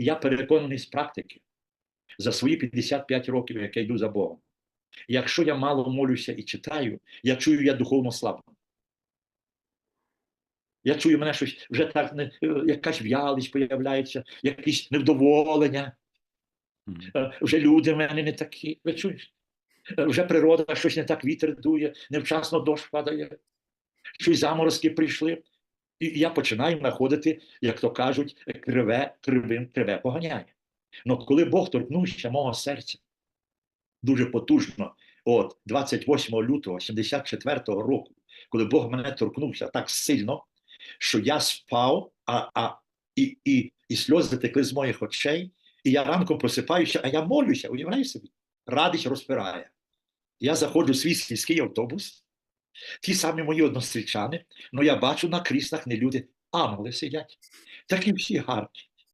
Я переконаний з практики за свої 55 років, як я йду за Богом. Якщо я мало молюся і читаю, я чую, я духовно слабну. Я чую, мене щось вже так не е, якась в'ялість появляється, якісь невдоволення. Е, Вже люди в мене не такі. Ви чуєте? Е, Вже природа щось не так вітер дує, невчасно дощ падає, щось заморозки прийшли. І я починаю знаходити, як то кажуть, криве, кривим, криве поганяє. Но коли Бог торкнувся мого серця дуже потужно, от 28 лютого 74-го року, коли Бог мене торкнувся так сильно, що я спав, а, а, і, і, і сльози текли з моїх очей, і я ранком просипаюся, а я молюся, уявляєш собі, радість розпирає. Я заходжу в свій сільський автобус, ті самі мої односельчани, але я бачу на кріслах не люди, ангели сидять. Такі всі гарні.